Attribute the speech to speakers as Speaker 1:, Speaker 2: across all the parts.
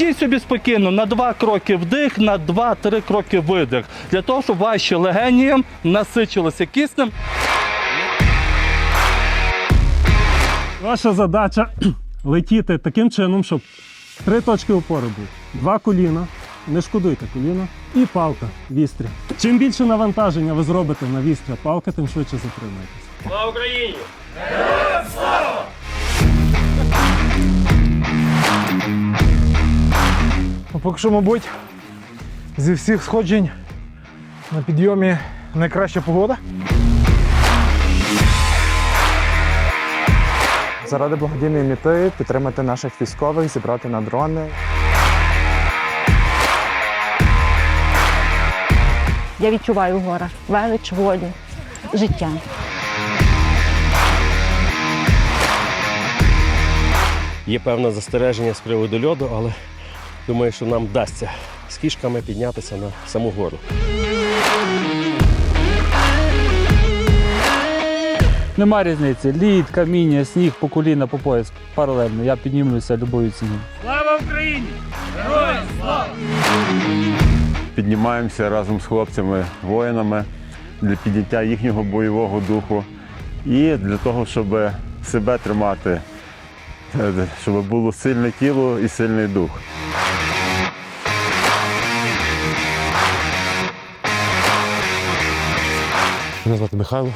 Speaker 1: Дій собі спокійно на два кроки вдих, на два-три кроки видих. Для того, щоб ваші легені насичилися киснем.
Speaker 2: Ваша задача летіти таким чином, щоб три точки опори були. Два коліна, не шкодуйте коліна, і палка, вістря. Чим більше навантаження ви зробите на вістря палка, тим швидше затримаєтесь.
Speaker 3: Ну, поки що, мабуть, зі всіх сходжень на підйомі найкраща погода.
Speaker 4: Заради благодійної мети підтримати наших військових, зібрати на дрони.
Speaker 5: Я відчуваю в горах велич волі, життя.
Speaker 6: Є певне застереження з приводу льоду, але думаю, що нам вдасться з кішками піднятися на саму гору.
Speaker 7: Нема різниці. Лід, каміння, сніг по коліна, по пояс. Паралельно. Я піднімлюся любою ціною. Слава Україні! Героям слава!
Speaker 8: піднімаємося разом з хлопцями, воїнами для підняття їхнього бойового духу і для того, щоб себе тримати, щоб було сильне тіло і сильний дух.
Speaker 9: Мене звати Михайло.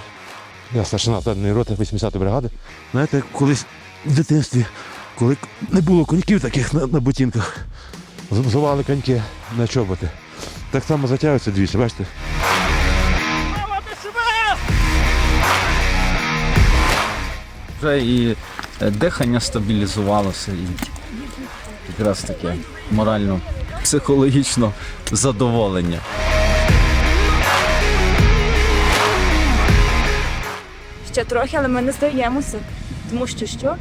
Speaker 9: Я старшина танної роти 80-ї бригади. Знаєте, колись в дитинстві, коли не було коньків таких на, на ботинках, з- взували коньки на чоботи. Так само затягуються двічі, бачите?
Speaker 7: Вже і е, дихання стабілізувалося, і якраз таке морально, психологічно задоволення.
Speaker 5: Ще трохи, але ми не здаємося. Тому що що?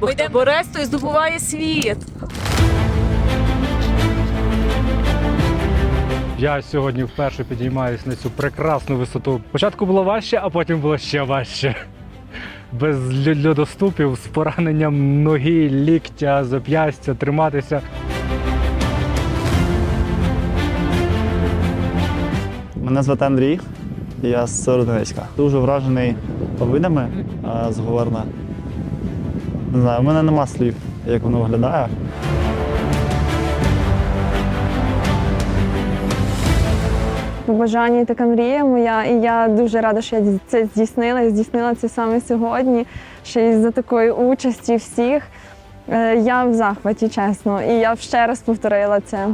Speaker 5: Бо хто борець, той здобуває світ.
Speaker 2: Я сьогодні вперше підіймаюсь на цю прекрасну висоту. Спочатку було важче, а потім було ще важче. Без льодоступів, з пораненням ноги, ліктя, зап'ястя, триматися.
Speaker 4: Мене звати Андрій, я з Сородинецька. Дуже вражений видами з Говорна. Не знаю, у мене нема слів, як воно виглядає.
Speaker 5: Побажання така мрія моя, і я дуже рада, що я це здійснила. І здійснила це саме сьогодні. Ще й за такої участі всіх. Е, Я в захваті, чесно, і я ще раз повторила це.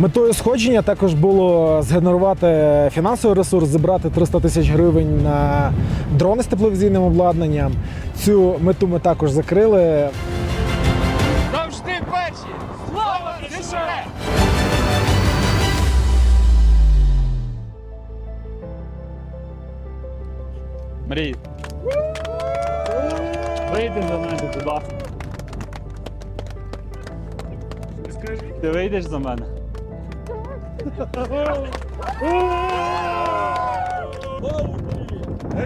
Speaker 3: Метою сходження також було згенерувати фінансовий ресурс, зібрати 300 тисяч гривень на дрони з тепловізійним обладнанням. Цю мету ми також закрили.
Speaker 7: Мрій. Вийди за мене, будь ласка. Ти вийдеш за мене?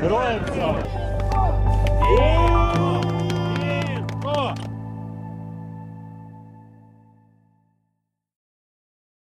Speaker 7: Героям слава!